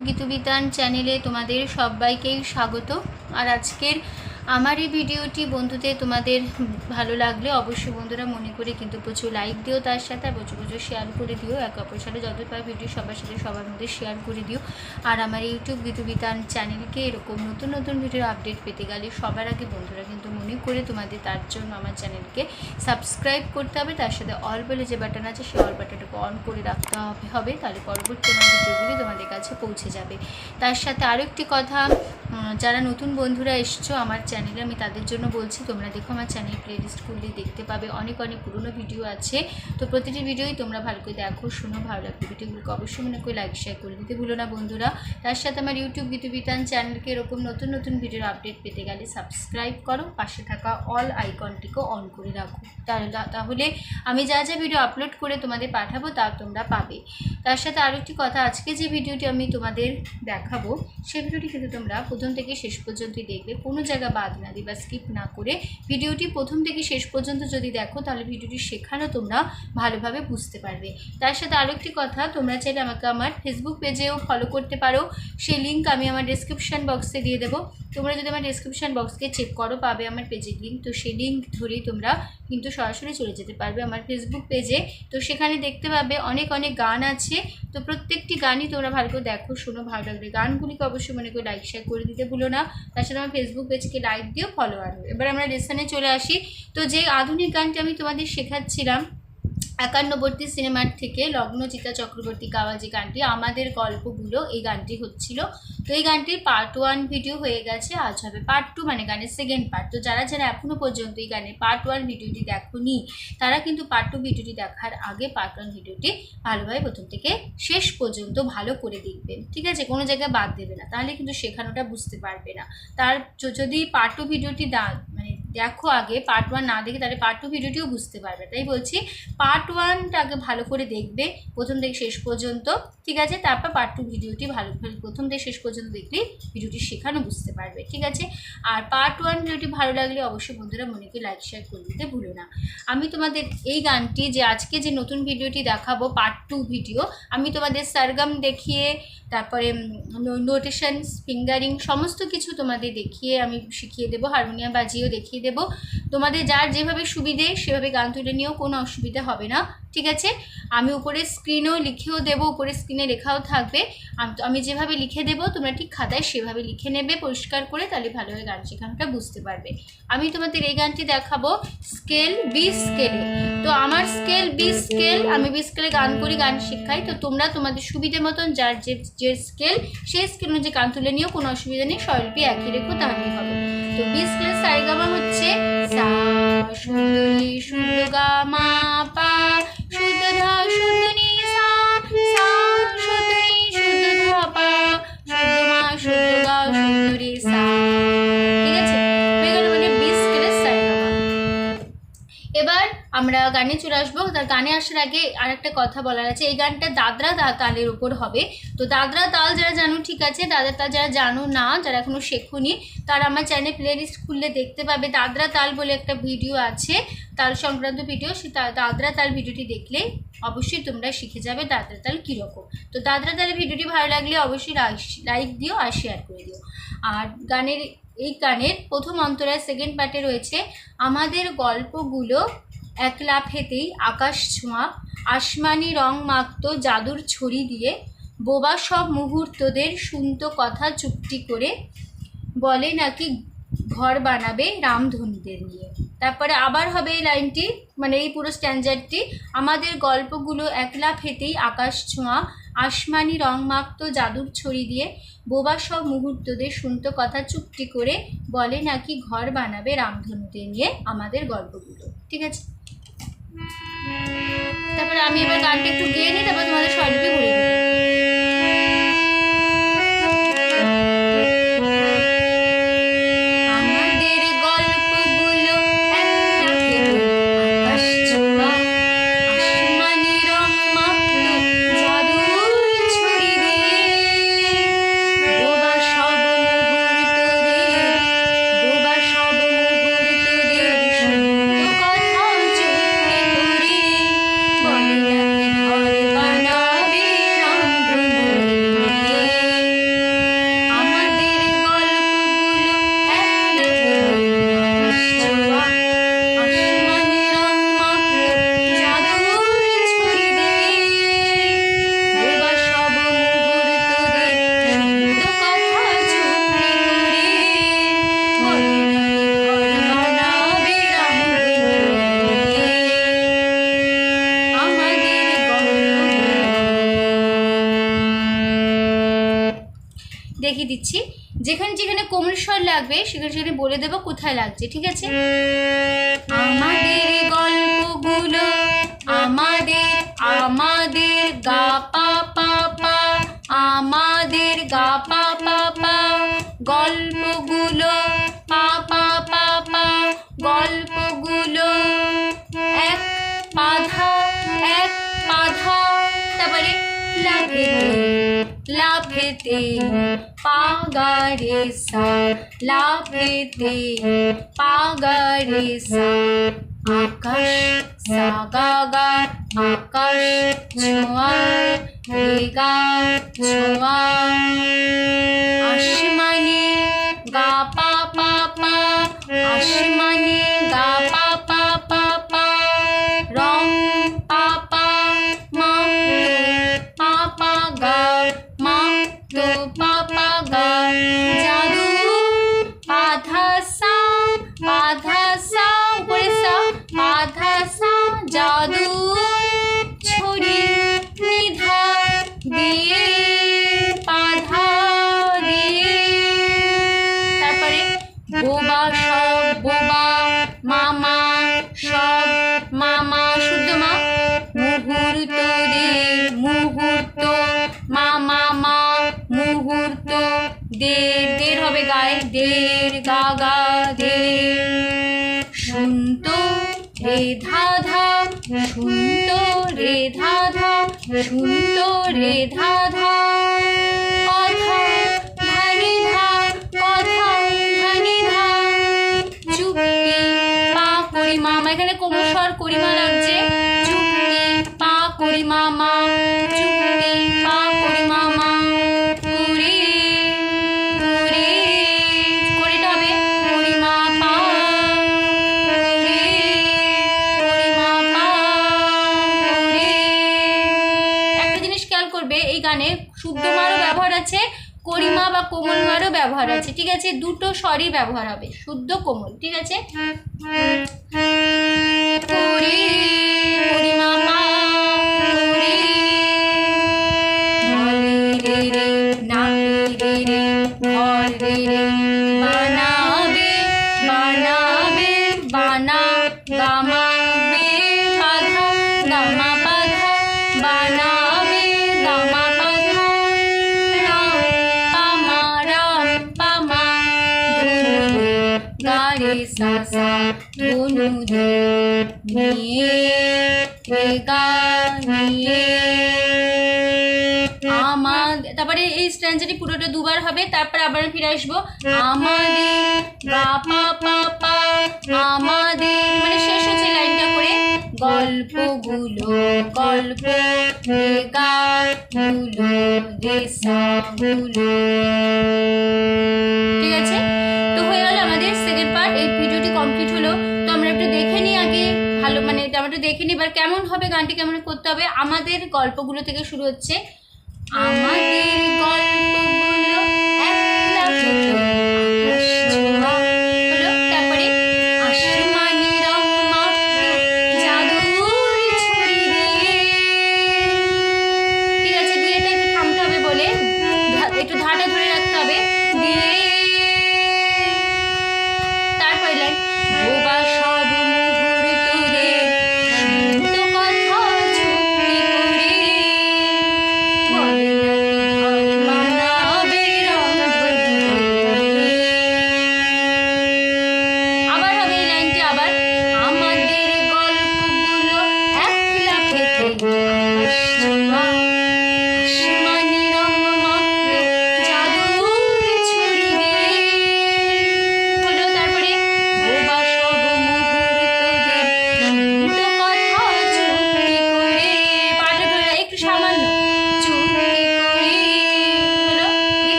গীতবিতান চ্যানেলে তোমাদের সবাইকেই স্বাগত। আর আজকের আমার এই ভিডিওটি বন্ধুদের তোমাদের ভালো লাগলে অবশ্যই বন্ধুরা মনে করে কিন্তু প্রচুর লাইক দিও তার সাথে, আর প্রচুর প্রচুর শেয়ার করে দিও। এক অপর সাথে যত পার ভিডিও সবার সাথে সবার মধ্যে শেয়ার করে দিও। আর আমার ইউটিউব গীতবিতান চ্যানেলকে এরকম নতুন নতুন ভিডিওর আপডেট পেতে গেলে সবার আগে বন্ধুরা কিন্তু মনে করে তোমাদের তার জন্য আমার চ্যানেলকে সাবস্ক্রাইব করতে হবে। তার সাথে অল বলে যে বাটন আছে, সেই অল বাটনটাকে অন করে রাখতে হবে তাহলে পরবর্তী আমার ভিডিওগুলি তোমাদের কাছে পৌঁছে যাবে। তার সাথে আরও একটি কথা যারা নতুন বন্ধুরা এসছো আমার চ্যানেলে, আমি তাদের জন্য বলছি, তোমরা দেখো আমার চ্যানেল প্লেলিস্ট খুললে দেখতে পাবে। অনেক অনেক পুরনো ভিডিও আছে। তো প্রতিটি ভিডিওই তোমরা ভালো করে দেখো, শোনো, ভালো লাগবে। ভিডিওগুলোকে অবশ্যই মনে করে লাইক শেয়ার করে দিতে ভুলো না বন্ধুরা। তার সাথে আমার ইউটিউব গীতবিতান চ্যানেলকে এরকম নতুন নতুন ভিডিওর আপডেট পেতে গেলে সাবস্ক্রাইব করো, পাশে থাকা অল আইকনটিকেও অন করে রাখো। তাহলে আমি যা যা ভিডিও আপলোড করে তোমাদের পাঠাবো তা তোমরা পাবে। তার সাথে আরও একটি কথা, আজকে যে ভিডিওটি আমি তোমাদের দেখাবো সেই ভিডিওটি কিন্তু তোমরা প্রথম থেকে শেষ পর্যন্তই দেখবে। কোনো জায়গা বাদ না দিই বা স্কিপ না করে ভিডিওটি প্রথম থেকে শেষ পর্যন্ত যদি দেখো, তাহলে ভিডিওটি শেখানো তোমরা ভালোভাবে বুঝতে পারবে। তার সাথে আরও একটি কথা, তোমরা চাইলে আমাকে আমার ফেসবুক পেজেও ফলো করতে পারো। সেই লিঙ্ক আমি আমার ডেসক্রিপশান বক্সে দিয়ে দেবো। তোমরা যদি আমার ডেসক্রিপশান বক্সকে চেক করো, পাবে আমার পেজের লিঙ্ক তো সেই লিঙ্ক ধরেই তোমরা কিন্তু সরাসরি চলে যেতে পারবে আমার ফেসবুক পেজে তো সেখানে দেখতে পাবে অনেক অনেক গান আছে। তো প্রত্যেকটি গানই তোমরা ভালো করে দেখো, শোনো, ভালো লাগবে। গানগুলিকে অবশ্যই মনে করে লাইক শেয়ার করে দিতে ভুলো না। তার সাথে আমার ফেসবুক পেজকে লাইক দিও ফলো আরও এবার আমরা লেসনে চলে আসি। তো যে আধুনিক গানটি আমি তোমাদের শেখাচ্ছিলাম একান্নবর্তী সিনেমার থেকে লগ্নচিতা চক্রবর্তী গাওয়া যে গানটি আমাদের গল্পগুলো এই গানটি হচ্ছিল। তো এই গানটির পার্ট ওয়ান ভিডিও হয়ে গেছে, আজ হবে পার্ট টু মানে গানের সেকেন্ড পার্ট তো যারা যারা এখনও পর্যন্ত এই গানের পার্ট ওয়ান ভিডিওটি দেখোনি, তারা কিন্তু পার্ট টু ভিডিওটি দেখার আগে পার্ট ওয়ান ভিডিওটি ভালোভাবে প্রথম থেকে শেষ পর্যন্ত ভালো করে দেখবেন। ঠিক আছে? কোনো জায়গায় বাদ দেবে না। তাহলে কিন্তু শেখানোটা বুঝতে পারবে না। তার যদি পার্ট টু ভিডিওটি দা মানে দেখো আগে পার্ট ওয়ান না দেখে তাহলে পার্ট টু ভিডিওটিও বুঝতে পারবে। তাই বলছি পার্ট ওয়ানটা আগে ভালো করে দেখবে, প্রথম থেকে শেষ পর্যন্ত, ঠিক আছে? তারপর পার্ট টু ভিডিওটি ভালো প্রথম থেকে শেষ পর্যন্ত দেখলে ভিডিওটি শেখানো বুঝতে পারবে, ঠিক আছে? আর পার্ট ওয়ান ভিডিওটি ভালো লাগলে অবশ্যই বন্ধুরা মনেকে লাইক শেয়ার করে দিতে ভুলো না। আমি তোমাদের এই গানটি যে আজকে যে নতুন ভিডিওটি দেখাবো পার্ট টু ভিডিও আমি তোমাদের সারগাম দেখিয়ে তারপরে নোটেশনস ফিঙ্গারিং সমস্ত কিছু তোমাদের দেখিয়ে আমি শিখিয়ে দেবো, হারমোনিয়াম বাজিয়েও দেখিয়ে দেবো। তোমাদের যার যেভাবে সুবিধে, সেভাবে গান তুলে নিয়েও কোনো অসুবিধা হবে না। ঠিক আছে? আমি উপরে স্ক্রিনেও লিখেও দেবো, উপরে স্ক্রিনে লেখাও থাকবে। আমি যেভাবে লিখে দেবো, তোমরা ঠিক খাতায় সেভাবে লিখে নেবে, পরিষ্কার করে তাহলে ভালোভাবে গান শেখানোটা বুঝতে পারবে। আমি তোমাদের এই গানটি দেখাবো স্কেল বি স্কেলে তো আমার স্কেল বি স্কেল আমি বি স্কেলে গান করি, গান শেখাই। তো তোমরা তোমাদের সুবিধে মতন যার যে যে স্কেল সেই স্কেল অনুযায়ী গান তুলে নিয়েও কোনো অসুবিধা নেই স্বল্পে একই রেখো, তাহলেই হবে। তো বি স্কেলের সারেগামা হচ্ছে সা সুন্দরী শুদ্ধ গা মা পা শুদ্ধ ধা আমরা গানে চলে আসব। তার গানে আসার আগে আর একটা কথা বলার আছে। এই গানটা দাদরা দা- তালের ওপর হবে। তো দাদরা তাল যারা জানো, ঠিক আছে? দাদরা তাল যারা জানো না, যারা এখনও শেখোনি, তারা আমার চ্যানেল প্লেলিস্ট খুললে দেখতে পাবে। দাদরা তাল বলে একটা ভিডিও আছে, তাল সংক্রান্ত ভিডিও সে দাদরা তাল ভিডিওটি দেখলে অবশ্যই তোমরা শিখে যাবে দাদরা তাল কীরকম। তো দাদরা তালের ভিডিওটি ভালো লাগলে অবশ্যই লাইক দিও আর শেয়ার করে দিও। আর গানের এই গানের প্রথম অন্তরায় সেকেন্ড পার্টে রয়েছে, আমাদের গল্পগুলো এক লাফেতেই আকাশ ছোঁয়া, আসমানি রং মাখত জাদুর ছড়ি দিয়ে, বোবা সব মুহূর্তদের শুনত কথা চুপটি করে বলে নাকি ঘর বানাবে রামধনুদের নিয়ে। তারপরে আবার হবে এই লাইনটি মানে এই পুরো স্ট্যান্ডার্ডটি, আমাদের গল্পগুলো একলা ফেতেই আকাশ ছোঁয়া, আসমানি রং মাখত জাদুর ছড়ি দিয়ে, বোবা সব মুহূর্তদের শুনত কথা চুপটি করে বলে নাকি ঘর বানাবে রামধনুদের নিয়ে আমাদের গল্পগুলো। ঠিক আছে? তারপরে আমি এবার গানটা একটু গেয়ে নিই তারপর তোমাদের স্বরলিপি ঘুরে যেখানে যেখানে কোমল স্বর লাগবে, সেখানে সেখানে বলে দেবো কোথায় লাগছে, ঠিক আছে? আমাদের গল্পগুলো আমাদের আমাদের গা পা পা পা, আমাদের গা পা পা পা, গল্পগুলো পা পা পা পা, গল্পগুলো এক পাধা এক পাধা তারপরে লাফেতে লাফেতে পাগারে সা লাফেতে পাগারে সা আকাশ সাগাগা আকাশ ছোঁয়া রেগা ছোঁয়া আসমানে গা পা পা পা আসমানে জাদু ছড়ি নিধা দিয়ে পাধা দিয়ে। তারপরে বোবা সব, বোবা, মামা সব, মামা শুদ্ধ মা, মুহূর্ত রে মুহূর্ত, মামা মা, মুহূর্ত দের দের হবে গায়ে, দের গা গা দের শুনত রে ধা ধা শুনত রে ধা ধা রে ধা ধা কথা ধানি ধা কথা ধানি ধা চুক্তি পা করি মামা এখানে কোমল স্বর করিমা লাগছে। পা করি মামা পা ব্যবহার আছে করিমা বা কোমলমারও ব্যবহার আছে ঠিক আছে দুটো স্বরই ব্যবহার হবে শুদ্ধ কোমল ঠিক আছে করে নিয়ে নিয়ে আমাদের, তারপরে এই স্ট্যান্ডারটি পুরোটা দুবার হবে, তারপর আবার ফিরে আসব। আমাদের, গা, পা পা পা, আমাদের মানে শেষ হচ্ছে লাইনটা করে গল্পগুলো গল্প গাগুলো দেশাগুলো। ঠিক আছে? তো হয়ে গেল আমাদের সেকেন্ড পার্ট এই ভিডিওটি কমপ্লিট হলো। আমরা একটু দেখে নিই আগে, ভালো মানে আমরা একটু দেখে নিই, এবার কেমন হবে গানটি, কেমন করতে হবে। আমাদের গল্পগুলো থেকে শুরু হচ্ছে। আমাদের একটু ধাটা ধরে রাখতে হবে। দিয়ে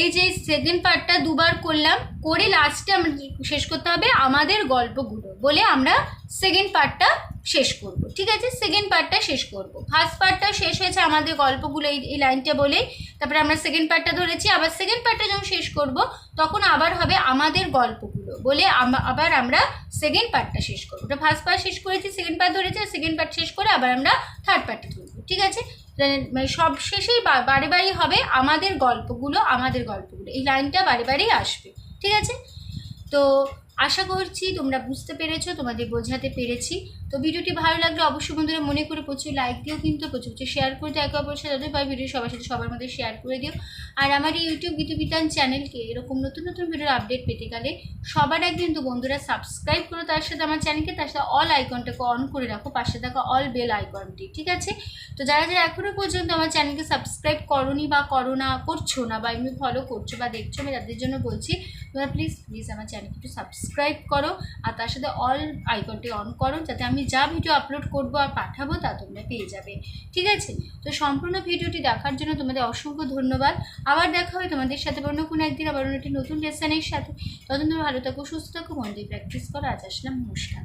এই যে সেকেন্ড পার্টটা দুবার করলাম, করে লাস্টে আমরা শেষ করতে হবে? আমাদের গল্পগুলো বলে আমরা সেকেন্ড পার্টটা শেষ করব, ঠিক আছে? সেকেন্ড পার্টটা শেষ করব। ফার্স্ট পার্টটা শেষ হয়েছে আমাদের গল্পগুলো এই লাইনটা বলে তারপরে আমরা সেকেন্ড পার্টটা ধরেছি। আবার সেকেন্ড পার্টটা যখন শেষ করব, তখন আবার হবে আমাদের গল্পগুলো বলে আবার আমরা সেকেন্ড পার্টটা শেষ করব। ফার্স্ট পার্ট শেষ করেছি সেকেন্ড পার্ট ধরেছি, আর সেকেন্ড পার্ট শেষ করে আবার আমরা থার্ড পার্টটা ধরবো, ঠিক আছে? সব শেষেই বারে বারেই হবে আমাদের গল্পগুলো আমাদের গল্পগুলো। এই লাইনটা বারে বারেই আসবে, ঠিক আছে? তো আশা করছি তোমরা বুঝতে পেরেছ, তোমাদের বোঝাতে পেরেছি। তো ভিডিওটি ভালো লাগলে অবশ্যই বন্ধুরা মনে করে প্রচুর লাইক দিও কিন্তু, প্রচুর প্রচুর শেয়ার করে দিও। একে অপরের সাথে বা ভিডিও সবার সাথে সবার মধ্যে শেয়ার করে দিও। আর আমার এই ইউটিউব গীতবিতান চ্যানেলকে এরকম নতুন নতুন ভিডিওর আপডেট পেতে গেলে সবার আগে কিন্তু বন্ধুরা সাবস্ক্রাইব করো তার সাথে আমার চ্যানেলকে তার সাথে অল আইকনটাকে অন করে রাখো, পাশে থাকা অল বেল আইকনটি ঠিক আছে? তো যারা যারা এখনও পর্যন্ত আমার চ্যানেলকে সাবস্ক্রাইব করনি বা করো না করছ না বা এমনি ফলো করছ বা দেখছ, আমি তাদের জন্য বলছি, তোমরা প্লিজ প্লিজ আমার চ্যানেলকে একটু সাবস্ক্রাইব করো। আর তার সাথে অল আইকনটি অন করো, যাতে আমি যা ভিডিও আপলোড করব আর পাঠাবো তা তোমরা পেয়ে যাবে। ঠিক আছে? তো সম্পূর্ণ ভিডিওটি দেখার জন্য তোমাদের অসংখ্য ধন্যবাদ। আবার দেখা হয় তোমাদের সাথে অন্য কোনো একদিন, আবার অন্য একটি নতুন লেসনের সাথে। ততদিন তোমরা ভালো থাকো, সুস্থ থাকো, মন দিয়ে প্র্যাকটিস করো। আজ আসলাম, নমস্কার।